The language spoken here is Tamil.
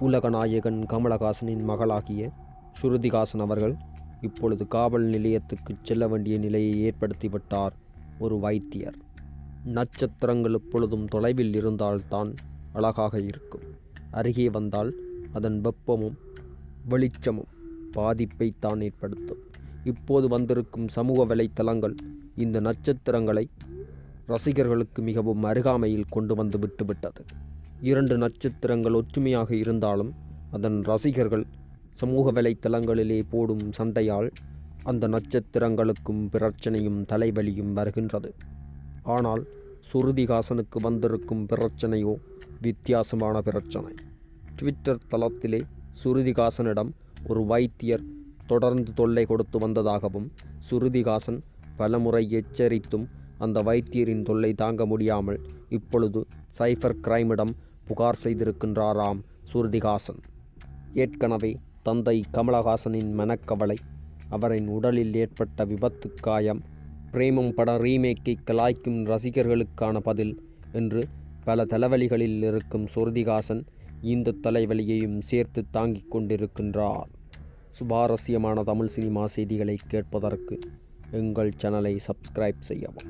உலகநாயகன் கமலஹாசனின் மகளாகிய ஸ்ருதிகாசன் அவர்கள் இப்பொழுது காவல் நிலையத்துக்கு செல்ல வேண்டிய நிலையை ஏற்படுத்திவிட்டார் ஒரு வைத்தியர். நட்சத்திரங்கள் எப்பொழுதும் தொலைவில் இருந்தால்தான் அழகாக இருக்கும். அருகே வந்தால் அதன் வெப்பமும் வெளிச்சமும் பாதிப்பை தான் ஏற்படுத்தும். இப்போது வந்திருக்கும் சமூக வலைத்தளங்கள் இந்த நட்சத்திரங்களை ரசிகர்களுக்கு மிகவும் அருகாமையில் கொண்டு வந்து விட்டுவிட்டது இரண்டு நட்சத்திரங்கள் ஒற்றுமையாக இருந்தாலும் அதன் ரசிகர்கள் சமூக வலைத்தளங்களிலே போடும் சண்டையால் அந்த நட்சத்திரங்களுக்கும் பிரச்சனையும் தலைவலியும் வருகின்றது. ஆனால் சுருதிகாசனுக்கு வந்திருக்கும் பிரச்சனையோ வித்தியாசமான பிரச்சனை. ட்விட்டர் தளத்திலே சுருதிகாசனிடம் ஒரு வைத்தியர் தொடர்ந்து தொல்லை கொடுத்து வந்ததாகவும் சுருதிகாசன் பலமுறை எச்சரித்தும் அந்த வைத்தியரின் தொல்லை தாங்க முடியாமல் இப்பொழுது சைஃபர் கிரைமிடம் புகார் செய்திருக்கின்றாராம் சுருதிகாசன் ஏற்கனவே தந்தை கமலஹாசனின் மனக்கவலை அவரின் உடலில் ஏற்பட்ட விபத்து காயம் பிரேமம் பட ரீமேக்கை கலாய்க்கும் ரசிகர்களுக்கான பதில் என்று பல தலைவலிகளில் இருக்கும் சுருதிகாசன் இந்த தலைவலியையும் சேர்த்து தாங்கிக் கொண்டிருக்கின்றார். சுவாரஸ்யமான தமிழ் சினிமா செய்திகளை கேட்பதற்கு எங்கள் சேனலை சப்ஸ்கிரைப் செய்யவும்.